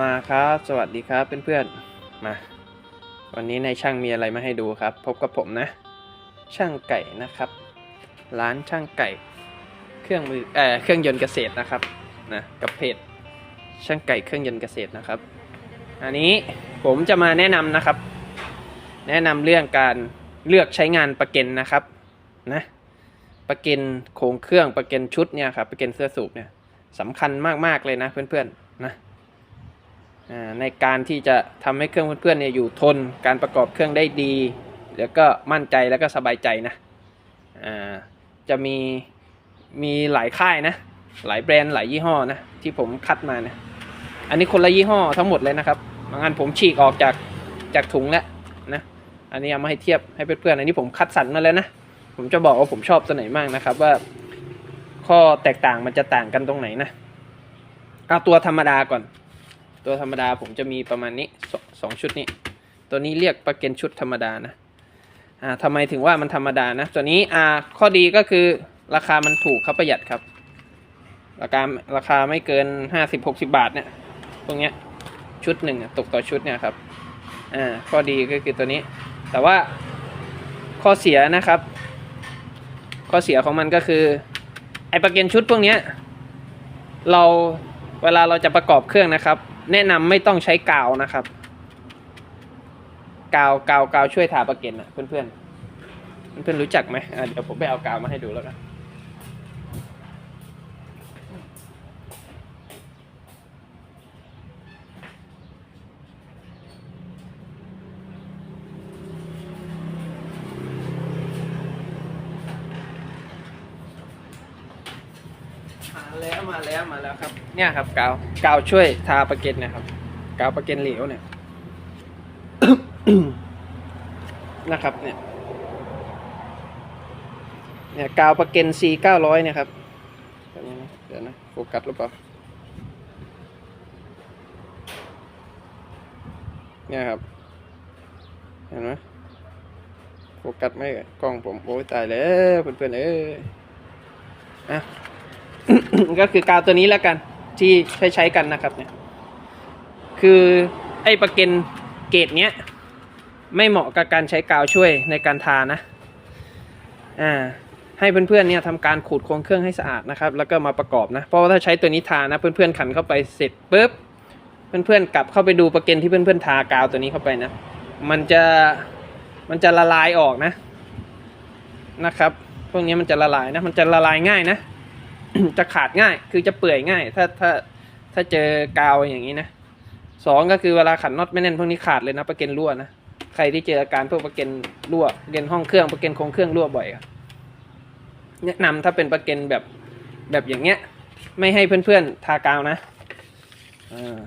มาครับ สวัสดีครับเพื่อนๆมา วันนี้ในช่างมีอะไรมาให้ดูครับ พบกับผมนะ ช่างไก่นะครับ ร้านช่างไก่ เครื่องมือเอ่อเครื่องยนต์เกษตรนะครับนะกับเพจช่างไก่เครื่องยนต์เกษตรนะครับ อันนี้ผมจะมาแนะนำนะครับ แนะนำเรื่องการเลือกใช้งานประเก็นนะครับนะประเก็นโครงเครื่องประเก็นชุดเนี่ยครับประเก็นเสื้อสูบเนี่ยสำคัญมากๆเลยนะเพื่อนๆนะอ่า ในการที่จะทำให้เครื่องเพื่อนๆเนี่ยอยู่ทนการประกอบเครื่องได้ดี แล้วก็มั่นใจแล้วก็สบายใจนะจะมีมีหลายค่ายนะ หลายแบรนด์หลายยี่ห้อนะที่ผมคัดมานะอันนี้คนละยี่ห้อทั้งหมดเลยนะครับบางอันผมฉีกออกจากจากถุงแล้วนะอันนี้เอามาให้เทียบให้เพื่อนๆอันนี้ผมคัดสรรมาแล้วนะผมจะบอกว่าผมชอบตัวไหนมากนะครับว่าข้อแตกต่างมันจะต่างกันตรงไหนนะเอาตัวธรรมดาก่อน ตัวธรรมดาผมจะมีประมาณนี้สองชุดนี้ ตัวนี้เรียกประเก็นชุดธรรมดานะอ่าทำไมถึงว่ามันธรรมดานะ ตัวนี้อ่าข้อดีก็คือราคามันถูกครับประหยัดครับ ราคาราคาไม่เกินห้าสิบหกสิบาทเนี่ยพวกเนี้ยชุดหนึ่งตกต่อชุดเนี่ยครับอ่าข้อดีก็คือตัวนี้ แต่ว่าข้อเสียนะครับ ข้อเสียของมันก็คือ ไอ้ประเก็นชุดพวกเนี้ยเราเวลาเราจะประกอบเครื่องนะครับ แนะนำไม่ต้องใช้กาวนะครับ กาวกาวกาวช่วยทาประเก็นอะเพื่อนเพื่อนเพื่อนรู้จักไหมเดี๋ยวผมไปเอากาวมาให้ดูแล้วกันมาแล้วมาแล้วมาแล้วครับ เนี่ยครับกาวกาวช่วยทาประเก็นนะครับกาวประเก็นเหลวเนี่ยนะครับ เนี่ยเนี่ยกาวประเก็น C 900เนี่ยครับเดี๋ยวนะโฟกัสหรือเปล่าเนี่ยครับ เห็นไหมโฟกัสไม่กล้องผมโอ้ยตายแล้วเพื่อนๆเอ้ยอะก็คือกาวตัวนี้แล้วกัน ที่ใช้ใช้กันนะครับเนี่ยคือไอ้ประเก็นเกรดเนี้ยไม่เหมาะกับการใช้กาวช่วยในการทานะอ่าให้เพื่อนๆเนี่ยทำการขูดโครงเครื่องให้สะอาดนะครับ แล้วก็มาประกอบนะ เพราะว่าถ้าใช้ตัวนี้ทานะเพื่อนๆขันเข้าไปเสร็จปุ๊บเพื่อนๆกลับเข้าไปดูประเก็นที่เพื่อนๆทากาวตัวนี้เข้าไปนะ มันจะมันจะละลายออกนะนะครับ พวกนี้มันจะละลายนะ มันจะละลายง่ายนะ จะขาดง่าย คือจะเปื่อยง่าย ถ้าถ้าถ้าเจอกาวอย่างนี้นะสองก็คือเวลาขันน็อตไม่แน่นพวกนี้ขาดเลยนะประเก็นรั่วนะใครที่เจออาการพวกประเก็นรั่วประเกนห้องเครื่องประเก็นโครงเครื่องรั่วบ่อยอะแนะนำถ้าเป็นประเก็นแบบแบบอย่างเงี้ย ไม่ให้เพื่อนๆทากาวนะอ่า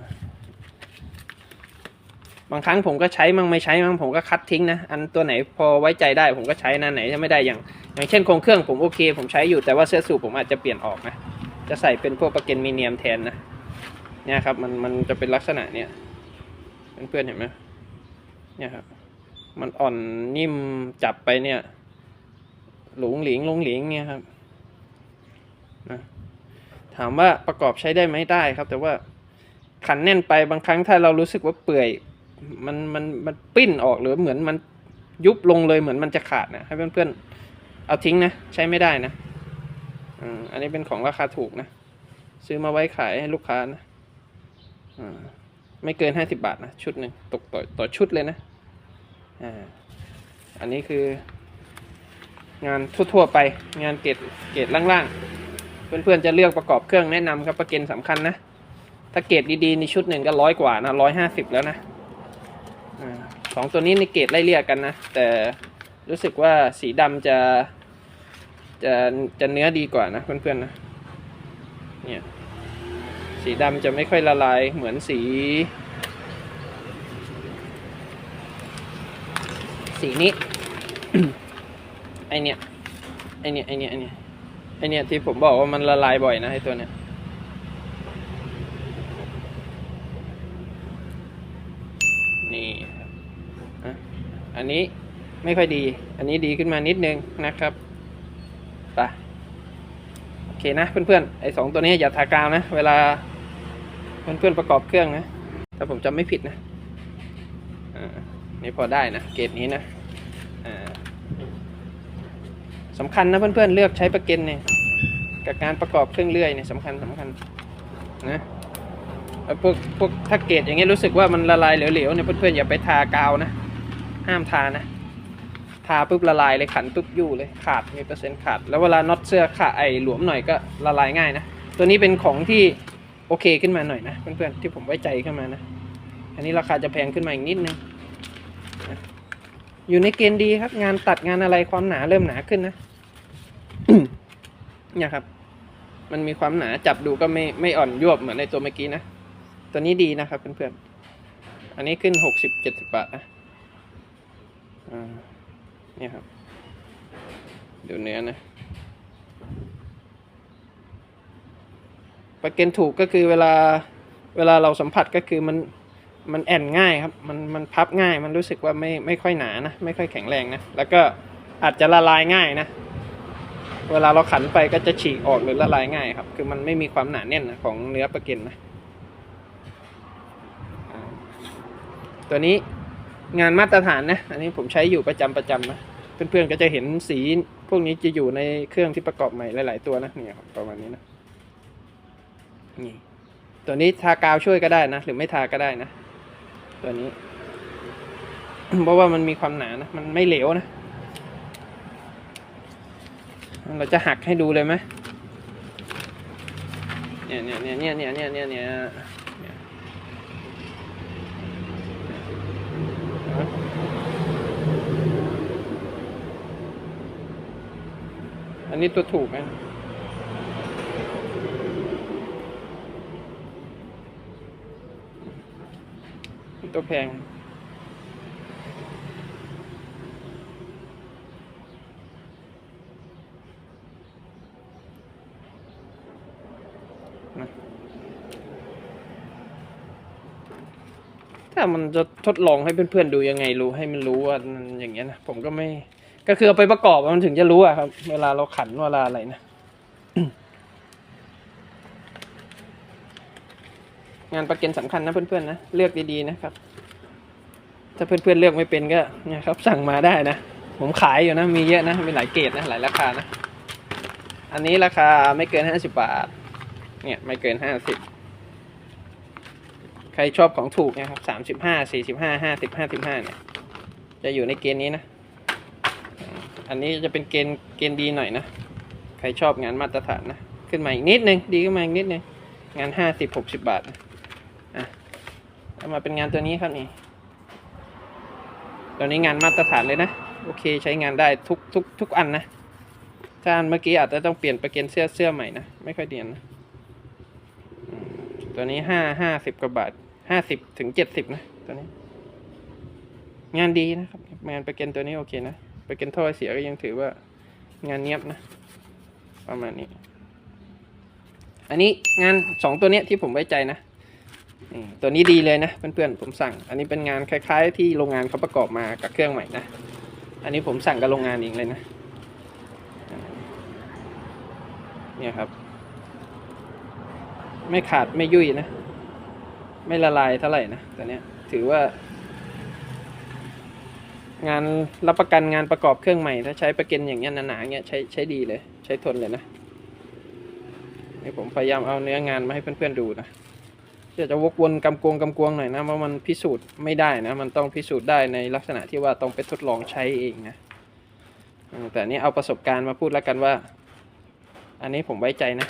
บางครั้งผมก็ใช้มั่งไม่ใช้มั่งผมก็คัดทิ้งนะ อันตัวไหนพอไว้ใจได้ผมก็ใช้นะไหนถ้าไม่ได้อย่าง อย่างเช่นโครงเครื่องผมโอเค ผมใช้อยู่แต่ว่าเสื้อสูบผมอาจจะเปลี่ยนออกนะ จะใส่เป็นพวกประเก็นมีเนียมแทนนะเนี่ยครับมันมันจะเป็นลักษณะเนี่ยเพื่อนๆเห็นไหมเนี่ยครับมันอ่อนนิ่มจับไปเนี่ย หลงหลิงหลงหลิงเนี่ยครับนะถามว่าประกอบใช้ได้ไหมได้ครับ แต่ว่าขันแน่นไปบางครั้งถ้าเรารู้สึกว่าเปื่อย มันมันมันปิ้นออกหรือเหมือนมันยุบลงเลยเหมือนมันจะขาดนะให้เพื่อนๆ เอาทิ้งนะ ใช้ไม่ได้นะอันนี้เป็นของราคาถูกนะ ซื้อมาไว้ขายให้ลูกค้านะไม่เกินห้าสิบาทนะชุดหนึ่งตกต่อต่อชุดเลยนะอันนี้คืองานทั่วๆไปงานเกรดเกรดล่างๆ เพื่อนๆจะเลือกประกอบเครื่องแนะนำครับประเก็นสำคัญนะ ถ้าเกรดดีๆในชุดหนึ่งก็ร้อยกว่านะร้อยห้าสิบแล้วนะสองตัวนี้ในเกรดไล่เรียกกันนะ แต่รู้สึกว่าสีดำจะ จะจะเนื้อดีกว่านะเพื่อนๆนะ เนี่ย สีดำจะไม่ค่อยละลายเหมือนสี สีนี้ ไอเนี่ย ไอเนี่ย ไอเนี่ย ไอเนี่ย ไอเนี่ยที่ผมบอกว่ามันละลายบ่อยนะไอตัวเนี้ยนี่อันนี้ไม่ค่อยดี อันนี้ดีขึ้นมานิดนึงนะครับ เคนะเพื่อนๆไอสองตัวนี้อย่าทากาวนะ เวลาเพื่อนๆประกอบเครื่องนะถ้าผมจำไม่ผิดนะอ่านี่พอได้นะเกรดนี้นะอ่าสำคัญนะเพื่อนๆเลือกใช้ประเก็นเนี่ยกับการประกอบเครื่องเลื่อยเนี่ยสำคัญสำคัญนะพวกพวกถ้าเกรดอย่างเงี้ยรู้สึกว่ามันละลายเหลวๆเนี่ยเพื่อนๆอย่าไปทากาวนะ ห้ามทานะ ทาปุ๊บละลายเลยขันปุ๊บยู่เลยขาดมีเปอร์เซ็นต์ขาด แล้วเวลาน็อตเสื้อขาไอหลวมหน่อยก็ละลายง่ายนะ ตัวนี้เป็นของที่โอเคขึ้นมาหน่อยนะเพื่อนๆที่ผมไว้ใจขึ้นมานะ อันนี้ราคาจะแพงขึ้นมาอีกนิดนึงอยู่ในเกณฑ์ดีครับ งานตัดงานอะไรความหนาเริ่มหนาขึ้นนะเนี่ยครับ มันมีความหนาจับดูก็ไม่ไม่อ่อนยวบเหมือนในตัวเมื่อกี้นะตัวนี้ดีนะครับเพื่อนๆอันนี้ขึ้นหกสิบเจ็ดสิบบาทนะอ่า เนี่ยครับดูเนื้อนะประเก็นถูกก็คือเวลาเวลาเราสัมผัสก็คือมันมันแอนง่ายครับ มันมันพับง่าย มันรู้สึกว่าไม่ไม่ค่อยหนานะ ไม่ค่อยแข็งแรงนะ แล้วก็อาจจะละลายง่ายนะ เวลาเราขันไปก็จะฉีกออกหรือละลายง่ายครับ คือมันไม่มีความหนาแน่นนะของเนื้อประเก็นนะ ตัวนี้งานมาตรฐานนะ อันนี้ผมใช้อยู่ประจำประจำนะ เพื่อนๆก็จะเห็นสีพวกนี้จะอยู่ในเครื่องที่ประกอบใหม่หลาย ๆ ตัวนะเนี่ยประมาณนี้นะนี่ตัวนี้ทากาวช่วยก็ได้นะ หรือไม่ทาก็ได้นะ ตัวนี้ เพราะว่ามันมีความหนานะ มันไม่เหลวนะ เราจะหักให้ดูเลยไหมเนี่ยเนี่ยเนี่ยเนี่ยเนี่ยเนี่ยเนี่ยเนี่ยเนี่ยอันนี้ตัวถูกนะตัวแพงถ้ามันจะทดลองให้เพื่อนๆดูยังไงรู้ให้มันรู้ว่ามันอย่างเงี้ยนะ ผมก็ไม่ ก็คือเอาไปประกอบมันถึงจะรู้อะครับ เวลาเราขันเวลาอะไรนะงานประก็นสำคัญนะเพื่อนๆนะเลือกดีๆนะครับ ถ้าเพื่อนๆเลือกไม่เป็นก็เนี่ยครับ สั่งมาได้นะ ผมขายอยู่นะ มีเยอะนะ มีหลายเกรดนะหลายราคานะ อันนี้ราคาไม่เกินห้าสิบบาท เนี่ยไม่เกินห้าสิบใครชอบของถูกนะครับสามสิบห้าสี่สิบห้าห้าสิบห้าสิบห้าเนี่ย จะอยู่ในเกณฑ์นี้นะ อันนี้จะเป็นเกณฑ์เกณฑ์ดีหน่อยนะ ใครชอบงานมาตรฐานนะ ขึ้นมาอีกนิดนึง ดีขึ้นมาอีกนิดนึง งานห้าสิบหกสิบบาทนะอะามาเป็นงานตัวนี้ครับนี่ ตัวนี้งานมาตรฐานเลยนะ โอเคใช้งานได้ทุกทุกทุกอันนะ ถ้าอันเมื่อกี้อาจจะต้องเปลี่ยนประเก็นเสื้อเสื้อใหม่นะ ไม่ค่อยเดียนนะตัวนี้ห้าห้าสิบกว่าบาทห้าสิบถึงเจ็ดสิบนะ ตัวนี้ งานดีนะครับ งานประเก็นตัวนี้โอเคนะ ไปเก็นท่อเสียก็ยังถือว่างานเนียบนะ ประมาณนี้ อันนี้งานสองตัวเนี้ยที่ผมไว้ใจนะตัวนี้ดีเลยนะเพื่อนๆผมสั่ง อันนี้เป็นงานคล้าย ๆ ที่โรงงานเขาประกอบมากับเครื่องใหม่นะ อันนี้ผมสั่งกับโรงงานเองเลยนะ เนี่ยครับ ไม่ขาดไม่ยุ่ยนะ ไม่ละลายเท่าไหร่นะตัวเนี้ยถือว่า งานรับประกันงานประกอบเครื่องใหม่ ถ้าใช้ประก็นอย่างเงี้ยหนาๆเงี้ยใช้ใช้ดีเลย ใช้ทนเลยนะนี่ผมพยายามเอาเนื้องานมาให้เพื่อนๆดูนะเดี๋ยวจะวกวนกำกวงกำกวงหน่อยนะเพราะมันพิสูจน์ไม่ได้นะ มันต้องพิสูจน์ได้ในลักษณะที่ว่าต้องไปทดลองใช้เองนะแต่นี้เอาประสบการณ์มาพูดแล้วกันว่า อันนี้ผมไว้ใจนะ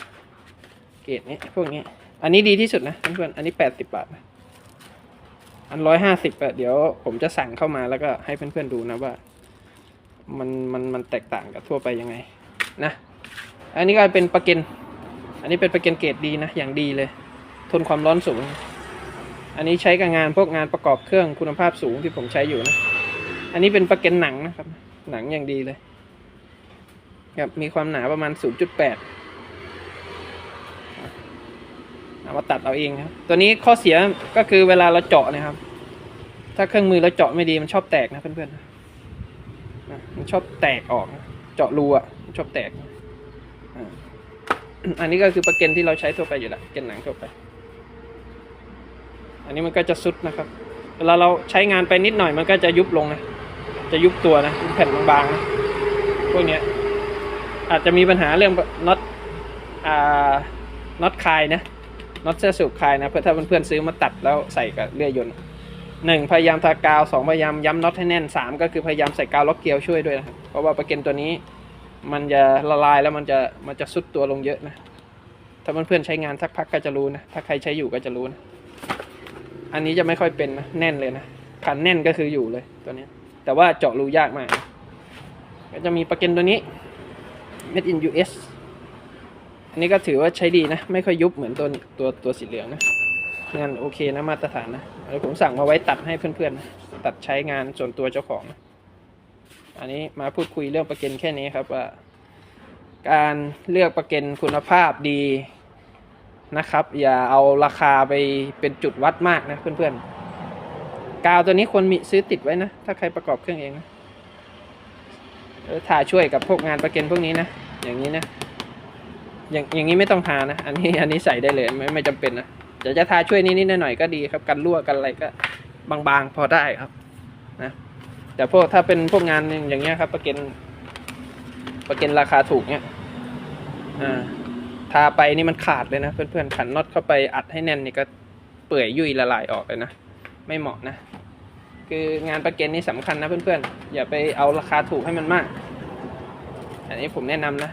เกรดนี้พวกนี้ อันนี้ดีที่สุดนะเพื่อนๆอันนี้แปดสิบบาทนะ อันร้อยห้าสิบอะเดี๋ยวผมจะสั่งเข้ามาแล้วก็ให้เพื่อนๆดูนะว่า มันมันมันแตกต่างกับทั่วไปยังไงนะ อันนี้ก็เป็นประเก็นอันนี้เป็นประเก็นเกรดดีนะอย่างดีเลย ทนความร้อนสูง อันนี้ใช้กับงานพวกงานประกอบเครื่องคุณภาพสูงที่ผมใช้อยู่นะ อันนี้เป็นประเก็นหนังนะครับ หนังอย่างดีเลยครับมีความหนาประมาณ 0.8 เอามาตัดเอาเองครับ ตัวนี้ข้อเสียก็คือเวลาเราเจาะนะครับ ถ้าเครื่องมือเราเจาะไม่ดีมันชอบแตกนะเพื่อนๆมันชอบแตกออก เจาะรูอะชอบแตก อันนี้ก็คือประเก็นที่เราใช้ทั่วไปอยู่แล้วประเก็นหนังทั่วไป อันนี้มันก็จะซุดนะครับ เวลาเราใช้งานไปนิดหน่อยมันก็จะยุบลงนะ จะยุบตัวนะแผ่นบางๆนะพวกเนี้ยอาจจะมีปัญหาเรื่องน็อตอ่าน็อตคลายนะ น็อตเสื้อสูบคลายนะเพื่อถ้าเพื่อนๆซื้อมาตัดแล้วใส่กับเลื่อยยนต์หนึ่งพยายามทากาวสองพยายามย้ำน็อตให้แน่นสามก็คือพยายามใส่กาวล็อกเกลียวช่วยด้วยนะครับเพราะว่าประเกันตัวนี้ มันจะละลายแล้วมันจะมันจะซุดตัวลงเยอะนะถ้าเพื่อนๆใช้งานสักพักก็จะรู้นะถ้าใครใช้อยู่ก็จะรู้นะอันนี้จะไม่ค่อยเป็นนะแน่นเลยนะขันแน่นก็คืออยู่เลยตัวนี้ แต่ว่าเจาะรูยากมาก ก็จะมีประเกันตัวนี้ made in US นนี้ก็ถือว่าใช้ดีนะ ไม่ค่อยยุบเหมือนตัวตัวตัวสีเหลืองนะงานโอเคนะมาตรฐานนะแล้วผมสั่งมาไว้ตัดให้เพื่อนๆนะตัดใช้งานส่วนตัวเจ้าของนะอันนี้มาพูดคุยเรื่องประกันแค่นี้ครับว่า การเลือกประกันคุณภาพดีนะครับ อย่าเอาราคาไปเป็นจุดวัดมากนะเพื่อนๆ กาวตัวนี้ควรมีซื้อติดไว้นะ ถ้าใครประกอบเครื่องเองนะถ่าช่วยกับพวกงานประกันพวกนี้นะ อย่างนี้นะ อย่างอย่างนี้ไม่ต้องทานะ อันนี้อันนี้ใส่ได้เลยไม่ไม่จำเป็นนะจะจะทาช่วยนิดๆหน่อยๆก็ดีครับ กันรั่วกันอะไรก็บางๆ พอได้ครับนะแต่พวกถ้าเป็นพวกงานอย่างเงี้ยครับประกันประกันราคาถูกเนี้ยอ่าทาไปนี่มันขาดเลยนะเพื่อนๆขันน็อตเข้าไปอัดให้แน่นนี่ก็เปื่อยยุ่ยละลายออกเลยนะไม่เหมาะนะ คืองานประกันนี่สำคัญนะเพื่อนๆอย่าไปเอาราคาถูกให้มันมาก อันนี้ผมแนะนำนะ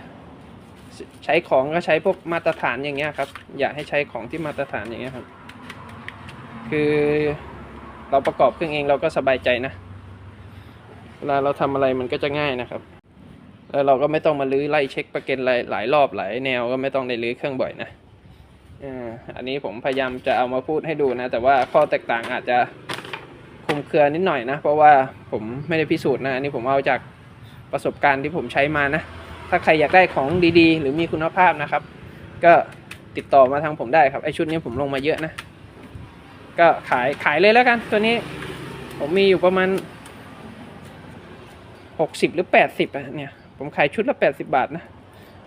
ใช้ของก็ใช้พวกมาตรฐานอย่างเงี้ยครับ อย่าให้ใช้ของที่มาตรฐานอย่างเงี้ยครับ คือเราประกอบเครื่องเองเราก็สบายใจนะเวลาเราทำอะไรมันก็จะง่ายนะครับ แล้วเราก็ไม่ต้องมาลื้อไล่เช็คประเกันหลายหลายรอบหลายแนวก็ไม่ต้องได้ลื้อเครื่องบ่อยนะอันนี้ผมพยายามจะเอามาพูดให้ดูนะ แต่ว่าข้อแตกต่างอาจจะคุมเครือนิดหน่อยนะ เพราะว่าผมไม่ได้พิสูจน์นะ อันนี้ผมเอาจากประสบการณ์ที่ผมใช้มานะ ถ้าใครอยากได้ของดีๆ หรือมีคุณภาพนะครับ ก็ติดต่อมาทางผมได้ครับไอชุดนี้ผมลงมาเยอะนะ ก็ขายขายเลยแล้วกัน ตัวนี้ผมมีอยู่ประมาณหกสิบหรือแปดสิบอะเนี่ย ผมขายชุดละแปดสิบาทนะ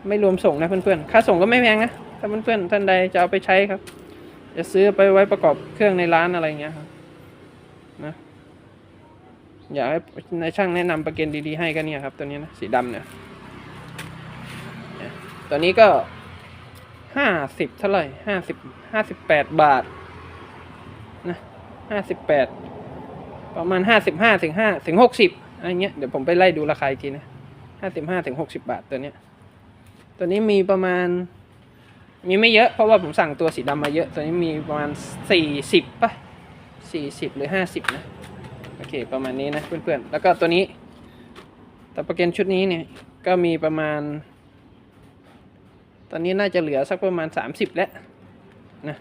ไม่รวมส่งนะเพื่อนๆ ค่าส่งก็ไม่แพงนะ ถ้าเพื่อนๆท่านใดจะเอาไปใช้ครับ จะซื้อไปไว้ประกอบเครื่องในร้านอะไรเงี้ยครับนะอยากให้ในายช่างแนะนำประเกันดีๆให้ก็เนี่ยครับ ตัวนี้นะสีดำเนี่ย ตัวนี้ก็ห้าสิบเท่าไหร่ห้าสิบห้าสิบแปดบาทนะห้าสิบแปดประมาณห้าสิบห้าถึงห้าถึงหกสิบอะไรเงี้ยเดี๋ยวผมไปไล่ดูราคาอีกทีนะห้าสิบห้าถึงหกสิบาทตัวเนี้ย ตัวนี้มีประมาณ มีไม่เยอะเพราะว่าผมสั่งตัวสีดำมาเยอะ ตัวนี้มีประมาณสี่สิบป่ะสี่สิบหรือห้าสิบนะ โอเค ประมาณนี้นะเพื่อนๆ แล้วก็ตัวนี้ต่ประกันชุดนี้เนี่ย ก็มีประมาณ ตอนนี้น่าจะเหลือสักประมาณสามสิบแล้วนะ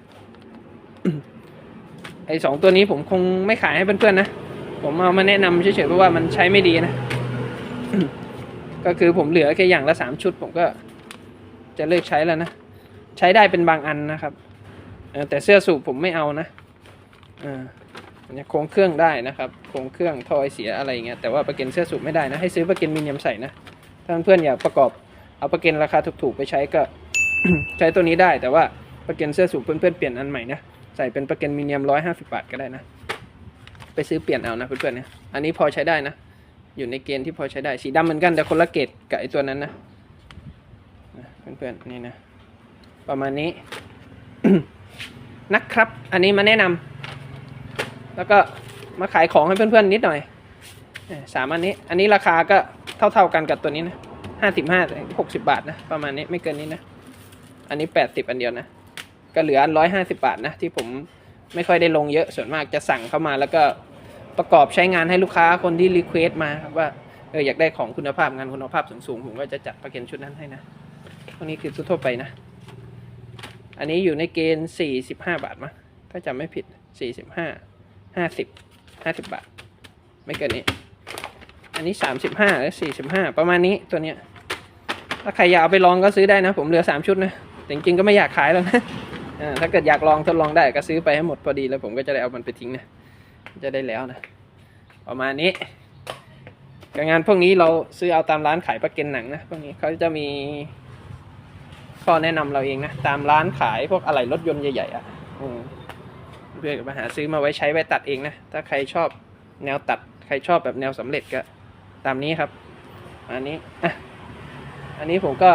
ไอสองตัวนี้ผมคงไม่ขายให้เพื่อนๆนะ ผมเอามาแนะนำเฉยๆเพราะว่ามันใช้ไม่ดีนะ ก็คือผมเหลือแค่อย่างละสามชุด ผมก็จะเลิกใช้แล้วนะ ใช้ได้เป็นบางอันนะครับ แต่เสื้อสูบผมไม่เอานะอ่าเนี่ยโครงเครื่องได้นะครับโครงเครื่องทอยเสียอะไรเงี้ยแต่ว่าประกันเสื้อสูบไม่ได้นะ ให้ซื้อประกันมิเนียมใส่นะ ถ้าเพื่อนๆอยากประกอบเอาประกันราคาถูกๆไปใช้ก็ ใช้ตัวนี้ได้แต่ว่าประกันเสื้อสูบเพื่อนๆเปลี่ยนอันใหม่นะใส่เป็นประกันมิเนียมร้อยห้าสิบาทก็ได้นะ ไปซื้อเปลี่ยนเอานะเพื่อนๆเนี่ยอันนี้พอใช้ได้นะ อยู่ในเกณฑ์ที่พอใช้ได้สีดำเหมือนกันแต่คนละเกรดกับไอตัวนั้นนะนเพื่อนๆนี่นะ ประมาณนี้นะครับ อันนี้มาแนะนำแล้วก็มาขายของให้เพื่อนๆนิดหน่อยสามอันนี้ อันนี้ราคาก็เท่าๆกันกับตัวนี้นะห้าสิบห้าหกสิบาทนะ ประมาณนี้ไม่เกินนี้นะ อันนี้แปดสิบอันเดียวนะ ก็เหลือร้อยห้าสิบาทนะ ที่ผมไม่ค่อยได้ลงเยอะส่วนมากจะสั่งเข้ามาแล้วก็ประกอบใช้งานให้ลูกค้าคนที่รีเควสต์มาครับว่าเอออยากได้ของคุณภาพงานคุณภาพสูงๆ ผมก็จะจัดประเกันชุดนั้นให้นะพวกนี้คือทั่วไปนะ อันนี้อยู่ในเกณฑ์สี่สิบห้าบาทมั้งถ้าจำไม่ผิดสี่สิบห้าห้าสิบห้าสิบบาท ไม่เกินนี้ อันนี้สามสิบห้าหรือสี่สิบห้าประมาณนี้ตัวเนี้ยถ้าใครอยากเอาไปลองก็ซื้อได้นะ ผมเหลือสามชุดนะ แต่จริงๆก็ไม่อยากขายแล้วนะถ้าเกิดอยากลองทดลองได้ก็ซื้อไปให้หมดพอดีแล้วผมก็จะได้เอามันไปทิ้งนะจะได้แล้วนะประมาณนี้กับงานพวกนี้เราซื้อเอาตามร้านขายประเกันหนังนะพวกนี้เขาจะมีข้อแนะนำเราเองนะตามร้านขายพวกอะไหล่รถยนต์ใหญ่ๆอะเพื่อนๆมาหาซื้อมาไว้ใช้ไว้ตัดเองนะถ้าใครชอบแนวตัดใครชอบแบบแนวสำเร็จก็ตามนี้ครับอันนี้อะอันนี้ผมก็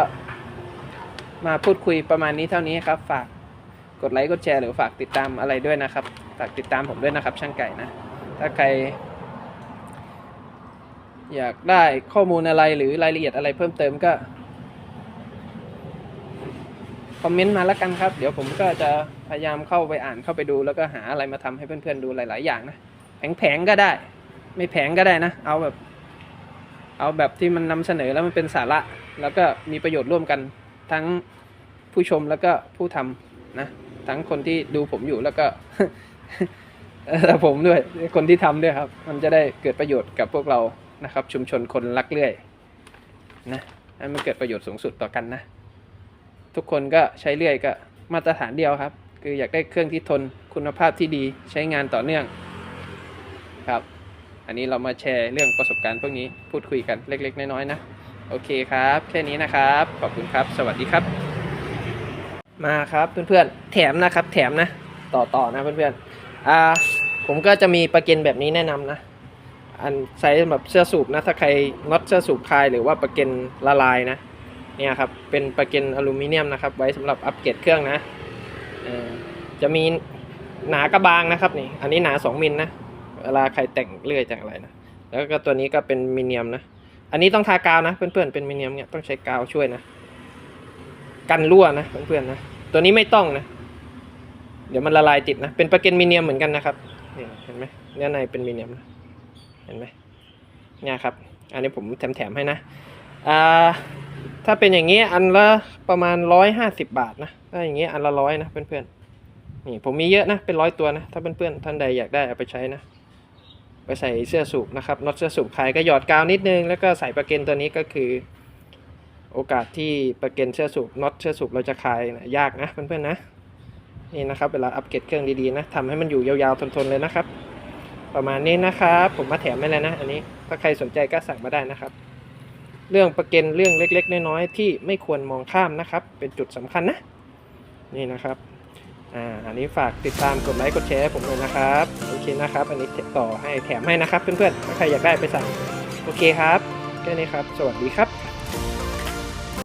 มาพูดคุยประมาณนี้เท่านี้ครับ ฝากกดไลค์กดแชร์หรือฝากติดตามอะไรด้วยนะครับ ฝากติดตามผมด้วยนะครับ ช่างไก่นะ ถ้าใคร อยากได้ข้อมูลอะไรหรือรายละเอียดอะไรเพิ่มเติมก็คอมเมนต์มาแล้วกันครับ เดี๋ยวผมก็จะพยายามเข้าไปอ่านเข้าไปดูแล้วก็หาอะไรมาทำให้เพื่อนๆดูหลาย ๆ อย่างนะแผงๆก็ได้ ไม่แผงก็ได้นะ เอาแบบ เอาแบบที่มันนำเสนอแล้วมันเป็นสาระ แล้วก็มีประโยชน์ร่วมกัน ทั้งผู้ชมแล้วก็ผู้ทำนะ ทั้งคนที่ดูผมอยู่แล้วก็ผมด้วยคนที่ทำด้วยครับ มันจะได้เกิดประโยชน์กับพวกเรานะครับ ชุมชนคนรักเลื่อยนะให้มันเกิดประโยชน์สูงสุดต่อกันนะ ทุกคนก็ใช้เลื่อยก็มาตรฐานเดียวครับ คืออยากได้เครื่องที่ทนคุณภาพที่ดีใช้งานต่อเนื่องครับ อันนี้เรามาแชร์เรื่องประสบการณ์พวกนี้พูดคุยกันเล็ก ๆ น้อยๆนะ โอเคครับ แค่นี้นะครับ ขอบคุณครับ สวัสดีครับ มาครับเพื่อนๆ แถมนะครับ แถมนะ ต่อต่อนะเพื่อนๆ อ่า ผมก็จะมีประเก็นแบบนี้แนะนำนะ อันใช้สำหรับเสื้อสูบนะ ถ้าใครน็อตเสื้อสูบคลายหรือว่าประเก็นละลายนะ เนี่ยครับ เป็นประเก็นอลูมิเนียมนะครับ ไว้สำหรับอัปเกรดเครื่องนะจะมีหนากระบางนะครับนี่ อันนี้หนา 2มิลนะ เวลาใครแต่งเลื่อยแต่งอะไรนะ แล้วก็ตัวนี้ก็เป็นมิเนียมนะ อันนี้ต้องทากาวนะเพื่อนๆเป็นมิเนียมเนี่ยต้องใช้กาวช่วยนะ กันรั่วนะเพื่อนๆนะ ตัวนี้ไม่ต้องนะ เดี๋ยวมันละลายติดนะ เป็นประเก็นมิเนียมเหมือนกันนะครับนี่เห็นไหมเนื้อในเป็นมิเนียมนะเห็นไหมเนี่ยครับ อันนี้ผมแถมๆให้นะอ่าถ้าเป็นอย่างนี้อันละประมาณร้อยห้าสิบบาทนะถ้าอย่างนี้อันละร้อยนะเพื่อนๆนี่ผมมีเยอะนะเป็นร้อยตัวนะ ถ้าเพื่อนๆท่านใดอยากได้เอาไปใช้นะ ไปใส่เสื้อสูบนะครับน็อตเสื้อสูบคลายก็หยอดกาวนิดนึง แล้วก็ใส่ประเก็นตัวนี้ก็คือ โอกาสที่ประเก็นเสื้อสูบน็อตเสื้อสูบเราจะคลายนะยากนะเพื่อนๆนะนี่นะครับเวลาอัปเกรดเครื่องดีๆนะทำให้มันอยู่ยาวๆทนๆเลยนะครับ ประมาณนี้นะครับผมมาแถมให้แล้วนะอันนี้ถ้าใครสนใจก็สั่งมาได้นะครับ เรื่องประเก็นเรื่องเล็กๆ น้อยๆที่ไม่ควรมองข้ามนะครับ เป็นจุดสำคัญนะ นี่นะครับ อ่าอันนี้ฝากติดตามกดไลค์กดแชร์ให้ผมเลยนะครับโอเคนะครับ อันนี้ต่อให้แถมให้นะครับเพื่อนๆถ้าใครอยากได้ไปสั่งโอเคครับแค่นี้ครับ สวัสดีครับ